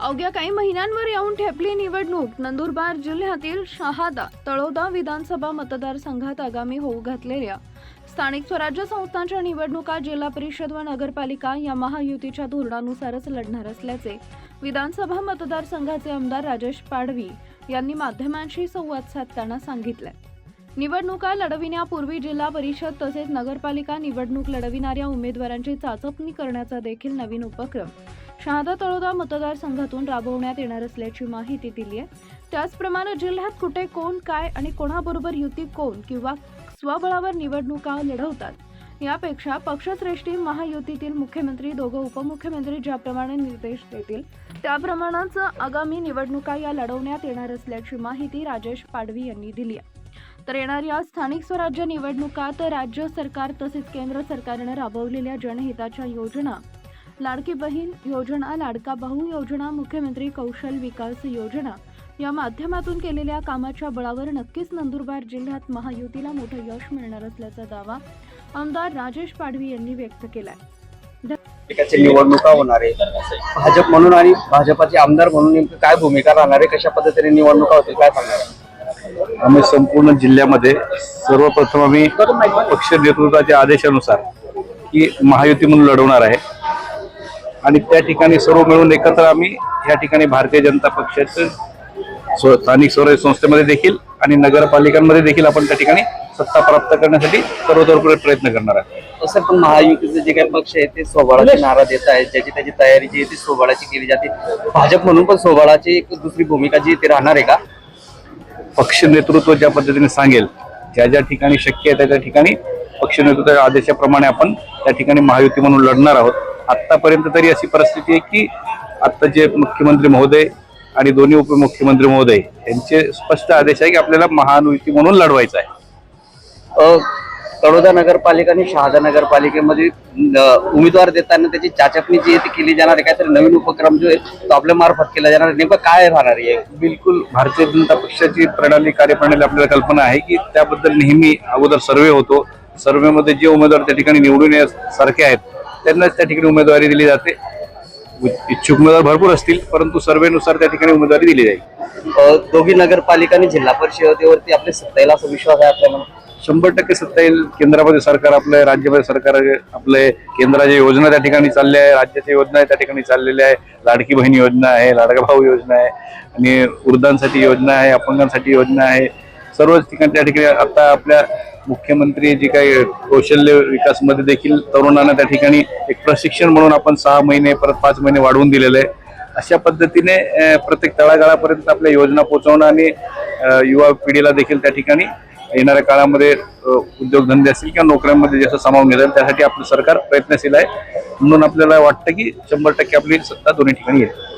अवघ्या काही महिन्यांवर येऊन ठेपली निवडणूक. नंदुरबार जिल्ह्यातील शहादा तळोदा विधानसभा मतदारसंघात आगामी होऊ घातलेल्या. स्थानिक स्वराज्य संस्थांच्या निवडणुका जिल्हा परिषद व नगरपालिका या महायुतीच्या धोरणानुसारच लढणार असल्याचे विधानसभा मतदारसंघाचे आमदार राजेश पाडवी यांनी माध्यमांशी संवाद साधताना सांगितले. निवडणुका लढविण्यापूर्वी जिल्हा परिषद तसेच नगरपालिका निवडणूक लढविणाऱ्या उमेदवारांची चाचपणी करण्याचा देखील नवीन उपक्रम शहादा तळोदा मतदारसंघातून राबवण्यात येणार असल्याची माहिती दिली आहे त्याचप्रमाणे जिल्ह्यात कुठे कोण काय आणि कोणाबरोबर युती कोण किंवा स्वबळावर निवडणुका लढवतात यापेक्षा पक्षश्रेष्ठी महायुतीतील मुख्यमंत्री दोघं उपमुख्यमंत्री ज्याप्रमाणे निर्देश देतील त्याप्रमाणेच आगामी निवडणुका या लढवण्यात येणार असल्याची माहिती राजेश पाडवी यांनी दिली आहे तर येणाऱ्या स्थानिक स्वराज्य निवडणुकात राज्य सरकार तसेच केंद्र सरकारने राबवलेल्या जनहिताच्या योजना लाडकी बहीण योजना लाडका भाऊ योजना मुख्यमंत्री कौशल विकास योजना या माध्यमातून केलेल्या कामाच्या बळावर नक्कीच नंदुरबार जिल्ह्यात महायुतीला मोठं यश मिळणार असल्याचा दावा आमदार राजेश पाडवी यांनी व्यक्त केलाय. त्याची निवडणुका होणार आहे भाजप म्हणून आणि भाजपाचे आमदार म्हणून नेमकं काय भूमिका राहणार आहे? कशा पद्धतीने निवडणुका होतील काय सांगणार? आहे? आम्ही संपूर्ण जिल्ह्यामध्ये सर्वप्रथम आम्ही पक्ष नेतृत्वाच्या आदेशानुसार ही महायुती म्हणून लढवणार आहे. आणि त्या ठिकाणी सर्व मिळून एकत्र आम्ही या ठिकाणी भारतीय जनता पक्षाचे स्व- स्थानिक स्वराज्य संस्थेमध्ये देखील आणि नगरपालिकांमध्ये देखील आपण त्या ठिकाणी सत्ता प्राप्त करण्यासाठी सर्वतोपरी प्रयत्न करणार आहे तसं पण महायुतीचे जे काही पक्ष आहेत ते सोबाळाची नारा देत आहेत ज्याची त्याची तयारी जी आहे ती सोबाळाची केली जाते. भाजप म्हणून पण सोबाळाची एक दुसरी भूमिका जी आहे ती राहणार आहे का? पक्ष नेतृत्व ज्या पद्धतीने सांगेल ज्या ज्या ठिकाणी शक्य आहे त्या त्या ठिकाणी पक्ष नेतृत्वाच्या आदेशाप्रमाणे आपण त्या ठिकाणी महायुती म्हणून लढणार आहोत. आतापर्यंत तरी अशी परिस्थिती आहे की आता जे मुख्यमंत्री महोदय आणि दोन्ही उपमुख्यमंत्री महोदय यांचे स्पष्ट आदेश आहे की आपल्याला महायुती म्हणून लढवायचं आहे. तळोदा नगरपालिका आणि शहादा नगरपालिकेमध्ये उमेदवार देताना त्याची चाचपणी जी आहे ती केली जाणार आहे. काहीतरी नवीन उपक्रम जो आहे तो आपल्या मार्फत केला जाणार आहे. नेमकं काय राहणार आहे? बिलकुल भारतीय जनता पक्षाची प्रणाली कार्यप्रणाली आपल्याला कल्पना आहे की त्याबद्दल नेहमी अगोदर सर्वे होतो. सर्वेमध्ये जे उमेदवार त्या ठिकाणी निवडून येण्यासारखे आहेत त्यांनाच त्या ठिकाणी उमेदवारी दिली जाते. इच्छुक उमेदवार भरपूर असतील परंतु सर्वेनुसार त्या ठिकाणी उमेदवारी दिली जाईल. दोघी नगरपालिका आणि जिल्हा परिषदेवरती आपले सत्ता येईल असा विश्वास आहे आपल्याला शंभर टक्के सत्ता येईल. केंद्रामध्ये सरकार आपलं राज्यामध्ये सरकार आपले केंद्राच्या योजना त्या ठिकाणी चालल्या आहे राज्याच्या योजना त्या ठिकाणी चाललेल्या आहे. लाडकी बहीण योजना आहे लाडका भाऊ योजना आहे आणि वृद्धांसाठी योजना आहे अपंगांसाठी योजना आहे. सर्वच ठिकाणी त्या ठिकाणी आता आपल्या मुख्यमंत्री जी काही कौशल्य विकासमध्ये देखील तरुणांना त्या ठिकाणी एक प्रशिक्षण म्हणून आपण सहा महिने परत पाच महिने वाढवून दिलेलं आहे. अशा पद्धतीने प्रत्येक तळागाळापर्यंत आपल्या योजना पोहोचवणं आणि युवा पिढीला देखील त्या ठिकाणी येणाऱ्या काळामध्ये उद्योगधंदे असतील किंवा नोकऱ्यांमध्ये जसं सामावून घेतात त्यासाठी आपलं सरकार प्रयत्नशील आहे. म्हणून आपल्याला वाटतं की शंभर टक्के आपली सत्ता दोन्ही ठिकाणी येईल.